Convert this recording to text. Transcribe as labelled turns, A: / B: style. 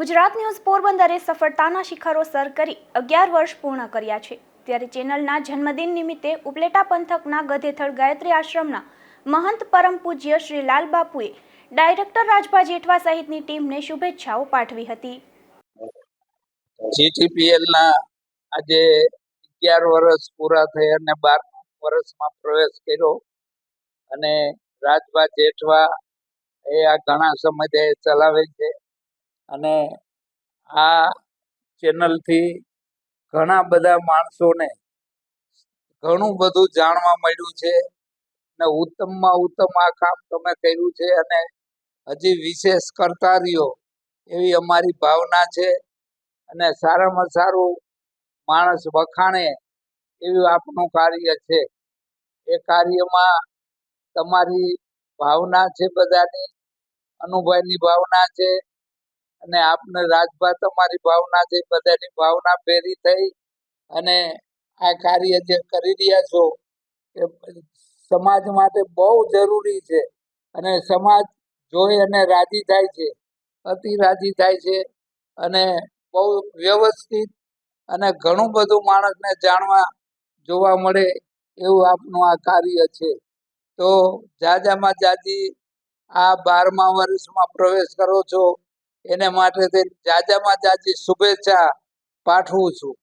A: Gujarat news પોરબંદરે સફળતાના શિખરો sir કરી અગિયાર વર્ષ પૂર્ણ કર્યા છે. ત્યારે ચેનલના જન્મદિન નિમિત્તે ઉપલેટા પંથકના ગધેથળ ગાયત્રી આશ્રમના મહંત પરમ પૂજ્ય શ્રી લાલ બાપુએ ડાયરેક્ટર રાજભા જેઠવા સહિતની ટીમને શુભેચ્છાઓ પાઠવી હતી.
B: જીટીપીએલના આજે અગિયાર વર્ષ પૂરા થયા અને બાર વર્ષમાં પ્રવેશ કર્યો. અને રાજભા જેઠવા એ આ ઘણા સમયથી ચલાવે છે. અને આ ચેનલથી ઘણા બધા માણસોને ઘણું બધું જાણવા મળ્યું છે અને ઉત્તમમાં ઉત્તમ આ કામ તમે કર્યું છે અને હજી વિશેષ કરતા રહ્યો એવી અમારી ભાવના છે અને સારામાં સારું માણસ વખાણે એવું આપનું કાર્ય છે. એ કાર્યમાં તમારી ભાવના છે બધાની અનુભાઈની ભાવના છે અને આપને રાજભા તમારી ભાવના છે, બધાની ભાવના ભેરી થઈ અને આ કાર્ય જે કરી રહ્યા છો એ સમાજ માટે બહુ જરૂરી છે અને સમાજ જોઈ અને રાજી થાય છે, અતિ રાજી થાય છે અને બહુ વ્યવસ્થિત અને ઘણું બધું માણસને જાણવા જોવા મળે એવું આપનું આ કાર્ય છે. તો જાજામાં જાજી આ બારમા વર્ષમાં પ્રવેશ કરો છો એને માટે જાજામાં જાજી શુભેચ્છા પાઠવું છું.